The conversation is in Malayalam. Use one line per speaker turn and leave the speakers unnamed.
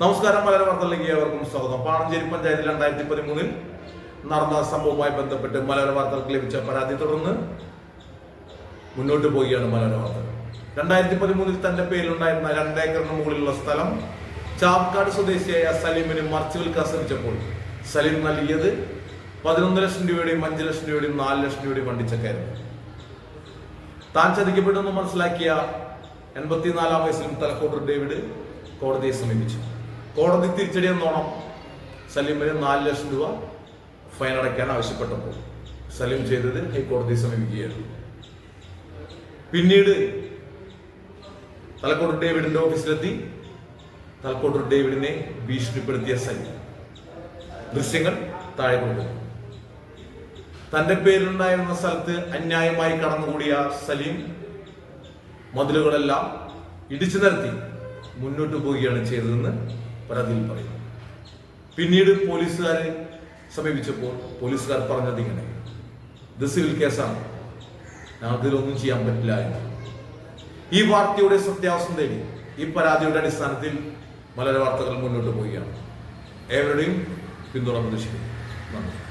നമസ്കാരം മലയാള വാർത്തകളിലേക്ക് ഏവർക്കും സ്വാഗതം. പാണഞ്ചേരി പഞ്ചായത്തിൽ രണ്ടായിരത്തി പതിമൂന്നിൽ നടന്ന സംഭവവുമായി ബന്ധപ്പെട്ട് മലയാള വാർത്തകൾക്ക് ലഭിച്ച പരാതി തുടർന്ന് മുന്നോട്ട് പോവുകയാണ് മലയാള വാർത്തകൾ. രണ്ടായിരത്തി പതിമൂന്നിൽ തന്റെ പേരിലുണ്ടായിരുന്ന രണ്ടേക്കറിന് മുകളിലുള്ള സ്ഥലം ചാവക്കാട് സ്വദേശിയായ സലീമിന് മറിച്ചു വിൽക്കാൻ ശ്രമിച്ചപ്പോൾ സലീം നൽകിയത് പതിനൊന്ന് ലക്ഷം രൂപയുടെയും അഞ്ച് ലക്ഷം രൂപയുടെയും നാല് ലക്ഷം രൂപയുടെയും വണ്ടിച്ചക്കായിരുന്നു. താൻ ചതിക്കപ്പെട്ടെന്ന് മനസ്സിലാക്കിയ എൺപത്തിനാലാം വയസ്സിലും തലക്കോട്ടർ ഡേവിഡ് കോടതിയെ സമീപിച്ചു. കോടതി തിരിച്ചടി എന്നോണം സലീമിന് നാല് ലക്ഷം രൂപ ഫൈൻ അടയ്ക്കാൻ ആവശ്യപ്പെട്ടപ്പോൾ സലീം ചെയ്തത് ഹൈക്കോടതിയെ സമീപിക്കുകയായിരുന്നു. പിന്നീട് തലക്കോട്ടൂർ ഡേവിഡിന്റെ ഓഫീസിലെത്തി. തലക്കോട്ടൂർ ഡേവിഡിനെ ഭീഷണിപ്പെടുത്തിയ സലീം ദൃശ്യങ്ങൾ താഴെ കൊണ്ടു തന്റെ പേരിലുണ്ടായിരുന്ന സ്ഥലത്ത് അന്യായമായി കടന്നുകൂടിയ സലീം മതിലുകളെല്ലാം ഇടിച്ചു നിരത്തി മുന്നോട്ട് പോവുകയാണ് ചെയ്തതെന്ന് പരാതിയിൽ പറയുന്നു. പിന്നീട് പോലീസുകാരെ സമീപിച്ചപ്പോൾ പോലീസുകാർ പറഞ്ഞത് ഇങ്ങനെ. ഇത് സിവിൽ കേസാണ്. ഞങ്ങൾക്കിതിലൊന്നും ചെയ്യാൻ പറ്റില്ല എന്ന്. ഈ വാർത്തയുടെ സത്യാവസ്ഥ തേടി ഈ പരാതിയുടെ അടിസ്ഥാനത്തിൽ മലയാള വാർത്തകൾ മുന്നോട്ട് പോവുകയാണ്. ഏവരുടെയും പിന്തുണ പ്രതീക്ഷിക്കുന്നു. നന്ദി.